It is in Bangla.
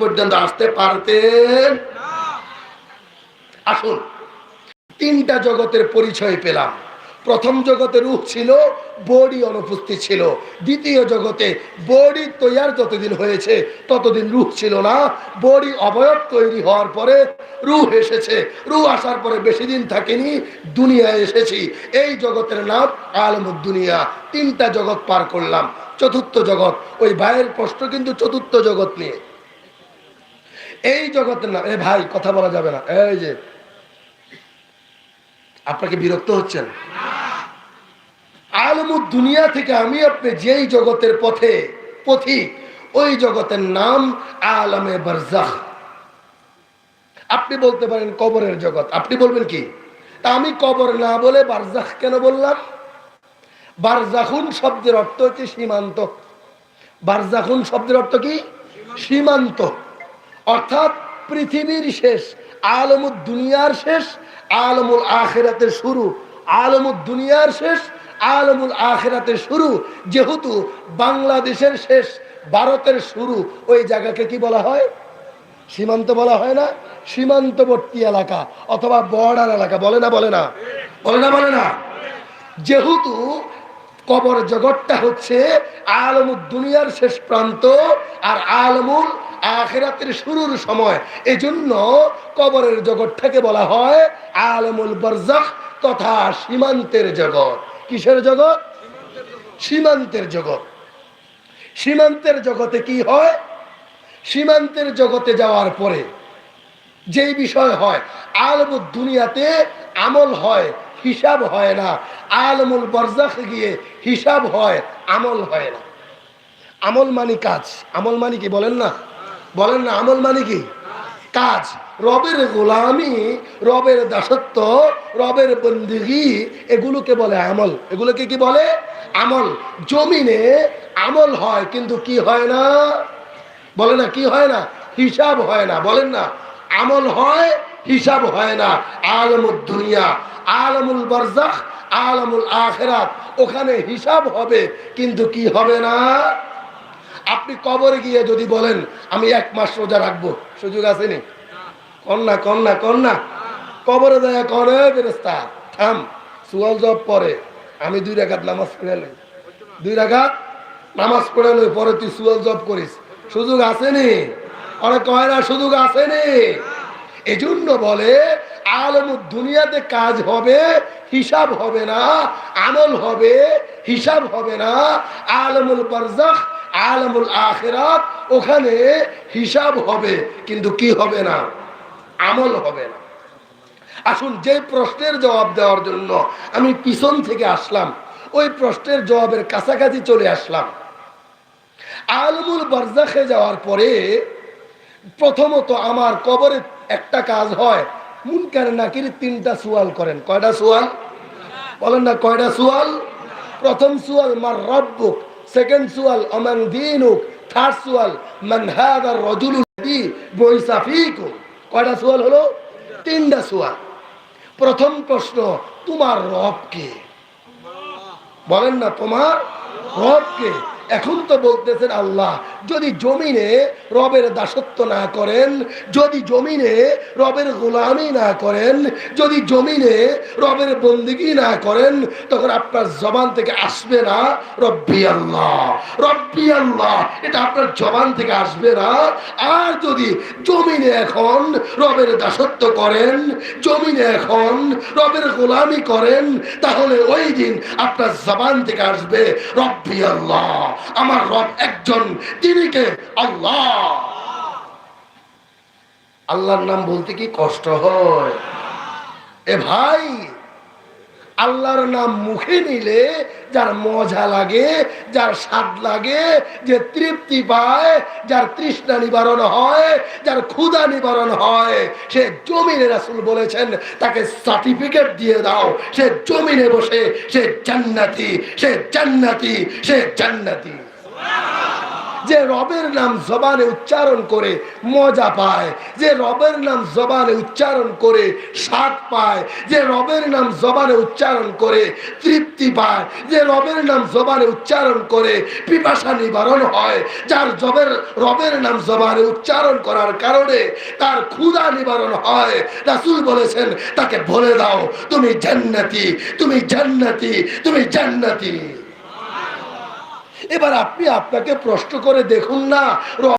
পর্যন্ত আসতে পারতেন। আসুন, তিনটা জগতের পরিচয় পেলাম। প্রথম জগতে রূপ ছিল, বডি অনুপস্থিত ছিল। দ্বিতীয় জগতে বডি তৈয়ার যতদিন হয়েছে, ততদিন রূপ ছিল না। বডি অবয়ব তৈরি হওয়ার পরে রূহ এসেছে। রূহ আসার পরে বেশি দিন থাকেনি, দুনিয়ায় এসেছি। এই জগতের নাম আলমুদ দুনিয়া তিনটা জগৎ পার করলাম। চতুর্থ জগৎ, ওই ভাইয়ের প্রশ্ন কিন্তু চতুর্থ জগৎ নিয়ে। এই জগতের নাম, এ ভাই, কথা বলা যাবে না। এই যে, আপনাকে বিরক্ত হচ্ছেন? আলমুদ দুনিয়া থেকে আমি আপনি যেই জগতের পথে পথিক, ওই জগতের নাম আলমে বারজাখ। আপনি বলতে পারেন কবরের জগৎ। আপনি বলবেন কি? তা আমি কবর না বলে বারজাহ কেন বললাম? বারজাহুন শব্দের অর্থ হচ্ছে সীমান্ত। বারজাহুন শব্দের অর্থ কি? সীমান্ত। অর্থাৎ পৃথিবীর শেষ আলমুদ দুনিয়ার শেষ আলমুল আখেরাতের শুরু। আলমুদ দুনিয়ার শেষ আলমুল আখেরাতের শুরু। যেহেতু বাংলাদেশের শেষ, ভারতের শুরু, ওই জায়গাকে কি বলা হয়? সীমান্ত বলা হয় না? সীমান্তবর্তী এলাকা অথবা বর্ডার এলাকা। বলে না বলে না। বলে না বলে না। যেহেতু কবর জগৎটা হচ্ছে আলমুল দুনিয়ার শেষ প্রান্ত আর আলমুল আখেরাতের শুরুর সময়। এজন্য কবরের জগৎটাকে বলা হয় আলমুল বরজাখ তথা সীমান্তের জগৎ। কিসের জগৎ? সীমান্তের জগৎ। সীমান্তের জগতে কি হয়? সীমান্তের জগতে যাওয়ার পরে যেই বিষয় হয় আলমুল দুনিয়াতে আমল হয়, হিসাব হয় না। আলমুল বরজাখ গিয়ে হিসাব হয়, আমল হয় না। আমল মানি কাজ। আমল মানি কি বলেন না? বলেন না, আমল মানে কি? কাজ। রবের গোলামি, রবের দাসত্ব, রবের বন্দিগি, এগুলোকে বলে আমল। এগুলোকে কি বলে? আমল। জমিনে আমল হয়, কিন্তু কি হয় না? বলে না, কি হয় না? হিসাব হয় না। বলেন না, আমল হয়, হিসাব হয় না। আলমুল দুনিয়া, আলমুল বরজাখ, আলমুল আখেরাত। ওখানে হিসাব হবে, কিন্তু কি হবে না? আপনি কবরে গিয়ে যদি বলেন, আমি এক মাস রোজা রাখব, সুযোগ আছে নি? কন্যা কন্যা কন্যা কবরে যায় কনে বেরেস্তা থাম, সুয়াল জব পরে, আমি দুই রাখাত নামাজ পড়ে লই। দুই রাখাত নামাজ পড়ে লই, পরে তুই সুয়াল জব করিস। সুযোগ আসেনি অনেক কয় না, সুযোগ আসেনি এই জন্য বলে আলম দুনিয়াতে কাজ হবে, হিসাব হবে না, আমল হবে, হিসাব হবে না, আলমুল বারজাখ আলমুল আখেরাত, ওখানে হিসাব হবে, কিন্তু কি হবে না? আমল হবে না। আসুন, যে প্রশ্নের জবাব দেওয়ার জন্য আমি পিছন থেকে আসলাম, ওই প্রশ্নের জবাবের কাছাকাছি চলে আসলাম। আলমুল বারজাখে যাওয়ার পরে প্রথমত আমার কবরে একটা কাজ হয়। মুনকার নাকির তিনটা সুয়াল করেন। কয়টা সুয়াল? বলেন না, কয়টা সুয়াল? প্রথম সুয়াল, মার রব্বুক সেকেন্ড সুয়াল অমান দিনুক থার্ড সুয়াল মান হাদার রজুল বইসা ফীকুম কয়টা সুয়াল হলো? তিনটা সুয়াল প্রথম প্রশ্ন, তোমার রব কে? বলেন না, তোমার রব কে? এখন তো বলতেছেন আল্লাহ যদি জমিনে রবের দাসত্ব না করেন, যদি জমিনে রবের গোলামি না করেন, যদি জমিনে রবের বন্দিগি না করেন, তখন আপনার জবান থেকে আসবে না রব্বি আল্লাহ রব্বি আল্লাহ। এটা আপনার জবান থেকে আসবে না। আর যদি জমিনে এখন রবের দাসত্ব করেন, জমিনে এখন রবের গোলামি করেন, তাহলে ওই দিন আপনার জবান থেকে আসবে রব্বি আল্লাহ। আমার রব একজন তিনি কে আল্লাহ। আল্লাহর নাম বলতে কি কষ্ট হয়? এ ভাই, আল্লাহর নাম মুখে নিলে যার মজা লাগে, যার স্বাদ লাগে, যে তৃপ্তি পায়, যার তৃষ্ণা নিবারণ হয়, যার ক্ষুধা নিবারণ হয়, সে জমিনে রাসুল বলেছেন, তাকে সার্টিফিকেট দিয়ে দাও। সে জমিনে বসে, সে জান্নাতি সে জান্নাতি সে জান্নাতি। যে রবের নাম জবানে উচ্চারণ করে মজা পায়, যে রবের নাম জবানে উচ্চারণ করে স্বাদ পায়, যে রবের নাম জবানে উচ্চারণ করে তৃপ্তি পায়, যে রবের নাম জবানে উচ্চারণ করে পিপাসা নিবারণ হয়, যার জবের, রবের নাম জবানে উচ্চারণ করার কারণে তার ক্ষুধা নিবারণ হয়। রাসুল বলেছেন, তাকে বলে দাও, তুমি জান্নাতি তুমি জান্নাতি তুমি জান্নাতি। এবার আপনি আপনাকে প্রশ্ন করে দেখুন না